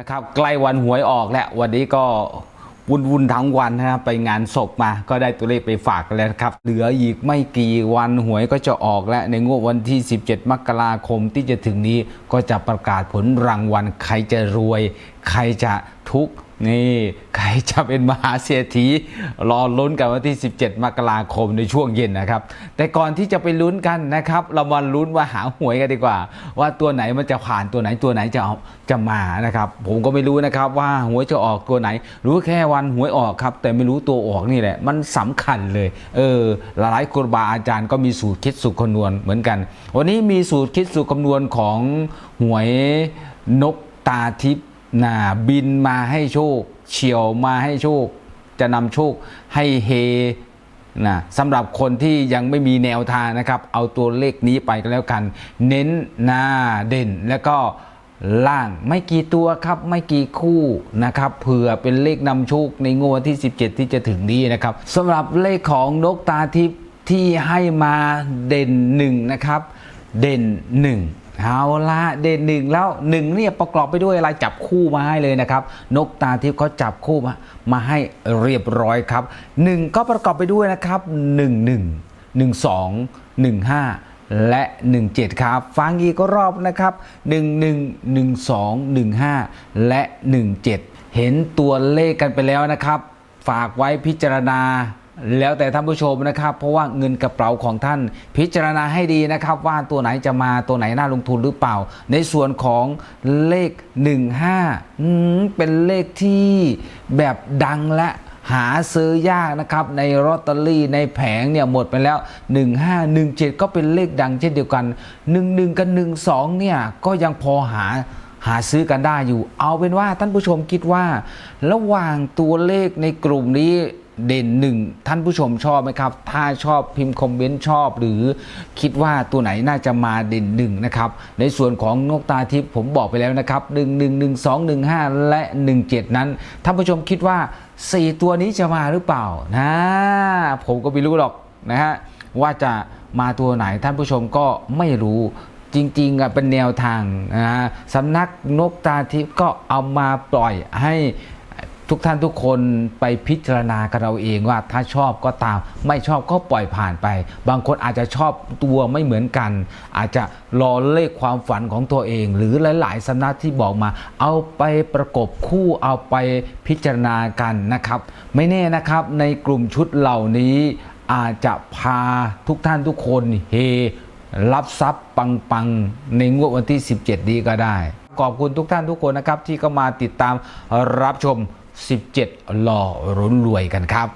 นะครับใกล้วันหวยออกแล้ววันนี้ก็วุ่นวุ่นๆทั้งวันนะครับไปงานศพมาก็ได้ตัวเลขไปฝากแล้วครับ เหลืออีกไม่กี่วันหวยก็จะออกแล้วในงวดวันที่ 17 มกราคมที่จะถึงนี้ก็จะประกาศผลรางวัล ใครจะรวย ใครจะทุกข์ นี่ใครจะเป็นมหาเศรษฐีรอลุ้นกันวันที่ 17 มกราคมในช่วงเย็นนะครับ แต่ก่อนที่จะไปลุ้นกันนะครับ เรามาลุ้นว่าหาหวยกันดีกว่า ว่าตัวไหนมันจะผ่านตัวไหนตัวไหนจะเอาจะมานะครับ ผมก็ไม่รู้นะครับว่าหวยจะออกตัวไหน รู้แค่วันหวยออกครับ แต่ไม่รู้ตัวออกนี่แหละ มันสำคัญเลย เออหลายครูบาอาจารย์ก็มีสูตรคิดสูตรคำนวณเหมือนกัน วันนี้มีสูตรคิดสูตรคำนวณของหวยนกตาทิพย์ นะบินมาให้โชค เฉียวมาให้โชค จะนำโชคให้เฮนะสำหรับคนที่ยังไม่มีแนวทางนะครับ เอาตัวเลขนี้ไปก็แล้วกัน เน้นหน้าเด่นแล้วก็ล่างไม่กี่ตัวครับไม่กี่คู่นะครับเผื่อเป็นเลขนำโชคในงวดที่ 17 ที่จะถึงนี้นะครับสำหรับเลขของนกตาทิพย์ที่ให้มาเด่นหนึ่งนะครับเด่นหนึ่ง เอาละเด่นหนึ่งแล้วหนึ่งเนี่ยประกอบไปด้วยอะไรจับคู่มาให้เลยนะครับ นกตาทิพย์เขาจับคู่มามาให้เรียบร้อยครับหนึ่งก็ประกอบไปด้วยนะครับหนึ่งหนึ่งหนึ่งสองหนึ่งห้าและ 17 ครับ ฟังอีกรอบนะครับ 1 1 1 2 1 5 และ 17 เห็นตัวเลขกันไปแล้วนะครับ ฝากไว้พิจารณา แล้วแต่ท่านผู้ชมนะครับ เพราะว่าเงินกระเป๋าของท่านพิจารณาให้ดีนะครับ ว่าตัวไหนจะมาตัวไหนน่าลงทุนหรือเปล่า ในส่วนของเลข 15อืมเป็นเลขที่แบบดังและหาซื้อยากนะครับ ในลอตเตอรี่ในแผงเนี่ยหมดไปแล้ว 1517 ก็เป็นเลขดังเช่นเดียวกัน 11 กับ 12 เนี่ยก็ยังพอหา หาซื้อกันได้อยู่ เอาเป็นว่าท่านผู้ชมคิดว่า ระหว่างตัวเลขในกลุ่มนี้เด่นหนึ่งท่านผู้ชมชอบไหมครับ ถ้าชอบพิมพ์คอมเมนต์ชอบ หรือคิดว่าตัวไหนน่าจะมาเด่นหนึ่งนะครับในส่วนของนกตาทิพย์ผมบอกไปแล้วนะครับ1 1 1 2 1 5 และ 17 นั้นท่านผู้ชมคิดว่า 4 ตัวนี้จะมาหรือเปล่านะผมก็ไม่รู้หรอกนะฮะว่าจะมาตัวไหนท่านผู้ชมก็ไม่รู้ จริงๆอะเป็นแนวทางนะฮะสำนักนกตาทิพย์ก็เอามาปล่อยให้ทุกท่านทุกคนไปพิจารณากันเราเองว่าถ้าชอบก็ตาม ไม่ชอบก็ปล่อยผ่านไป บางคนอาจจะชอบตัวไม่เหมือนกัน อาจจะรอเลขความฝันของตัวเอง หรือหลาย ๆสำนักที่บอกมา เอาไปประกบคู่เอาไปพิจารณากันนะครับ ไม่แน่นะครับในกลุ่มชุดเหล่านี้อาจจะพาทุกท่านทุกคนเฮ รับทรัพย์ปังๆ ในงวดวันที่ 17 นี้ก็ได้ ขอบคุณทุกท่านทุกคนนะครับ ที่ก็มาติดตามรับชม 17 หล่อรุนรวยกันครับ